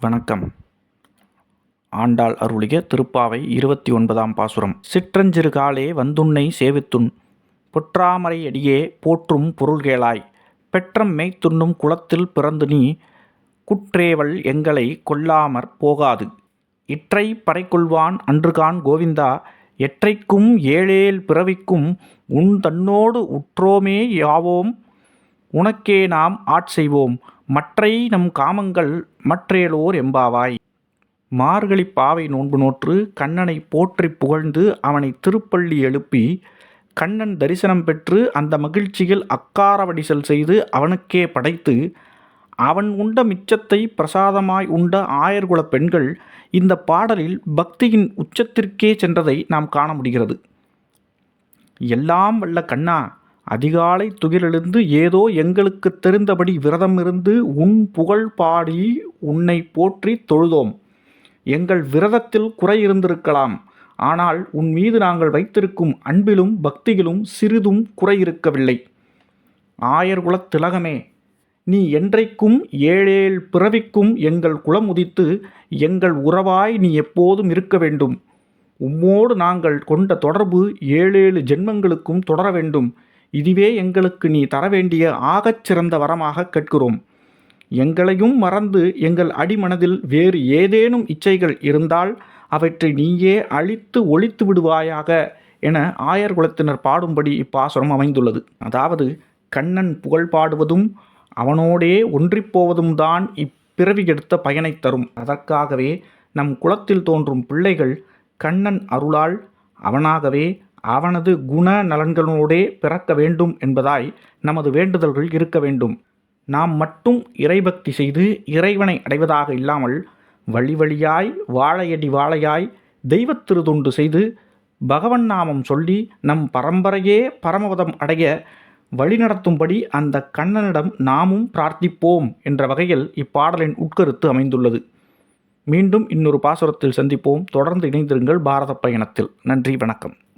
வணக்கம். ஆண்டாள் அருளிய திருப்பாவை இருபத்தி ஒன்பதாம் பாசுரம். சிற்றஞ்சிறு காலே வந்துன்னை சேவித்துன் பொற்றாமரை அடியே போற்றும் பொருள்கேளாய் பெற்றம் மேய்த்துண்ணும் குளத்தில் பிறந்து நீ குற்றேவல் எங்களை கொல்லாமற் போகாது. இற்றை பறைக்கொள்வான் அன்றுகான் கோவிந்தா எற்றைக்கும் ஏழேல் பிறவிக்கும் உன் தன்னோடு உற்றோமே யாவோம் உனக்கே நாம் ஆட்செய்வோம். மற்றை நம் காமங்கள் மற்றேலோர் எம்பாவாய். மார்கழி பாவை நோன்பு நோற்று கண்ணனை போற்றி புகழ்ந்து அவனை திருப்பள்ளி எழுப்பி கண்ணன் தரிசனம் பெற்று அந்த மகிழ்ச்சியில் அக்காரவடிசல் செய்து அவனுக்கே படைத்து அவன் உண்ட மிச்சத்தை பிரசாதமாய் உண்ட ஆயர்குலப் பெண்கள் இந்த பாடலில் பக்தியின் உச்சத்திற்கே சென்றதை நாம் காண முடிகிறது. எல்லாம் வல்ல கண்ணா அதிகாலை துகிலெழுந்து ஏதோ எங்களுக்கு தெரிந்தபடி விரதம் இருந்து உன் புகழ் பாடி உன்னை போற்றி தொழுதோம். எங்கள் விரதத்தில் குறை இருந்திருக்கலாம். ஆனால் உன் மீது நாங்கள் வைத்திருக்கும் அன்பிலும் பக்தியிலும் சிறிதும் குறை இருக்கவில்லை. ஆயர்குலத் திலகமே நீ என்றைக்கும் ஏழேழ் பிறவிக்கும் எங்கள் குலம் உதித்து எங்கள் உறவாய் நீ எப்போதும் இருக்க வேண்டும். உம்மோடு நாங்கள் கொண்ட தொடர்பு ஏழேழு ஜென்மங்களுக்கும் தொடர வேண்டும். இதுவே எங்களுக்கு நீ தர வேண்டிய ஆகச் சிறந்த வரமாக கேட்கிறோம். எங்களையும் மறந்து எங்கள் அடிமனதில் வேறு ஏதேனும் இச்சைகள் இருந்தால் அவற்றை நீயே அழித்து ஒழித்து விடுவாயாக என ஆயர் குலத்தினர் பாடும்படி இப்பாசுரம் அமைந்துள்ளது. அதாவது கண்ணன் புகழ் பாடுவதும் அவனோடே ஒன்றிப்போவதும் தான் இப்பிறவி எடுத்த பயனை தரும். அதற்காகவே நம் குலத்தில் தோன்றும் பிள்ளைகள் கண்ணன் அருளால் அவனாகவே அவனது குண நலன்களோடே பிறக்க வேண்டும் என்பதாய் நமது வேண்டுதல்கள் இருக்க வேண்டும். நாம் மட்டும் இறைபக்தி செய்து இறைவனை அடைவதாக இல்லாமல் வழி வழியாய் வாழையடி வாழையாய் தெய்வத் திருத்தொண்டு செய்து பகவன் நாமம் சொல்லி நம் பரம்பரையே பரமபதம் அடைய வழிநடத்தும்படி அந்த கண்ணனிடம் நாமும் பிரார்த்திப்போம் என்ற வகையில் இப்பாடலின் உட்கருத்து அமைந்துள்ளது. மீண்டும் இன்னொரு பாசுரத்தில் சந்திப்போம். தொடர்ந்து இணைந்திருங்கள் பாரத பயணத்தில். நன்றி வணக்கம்.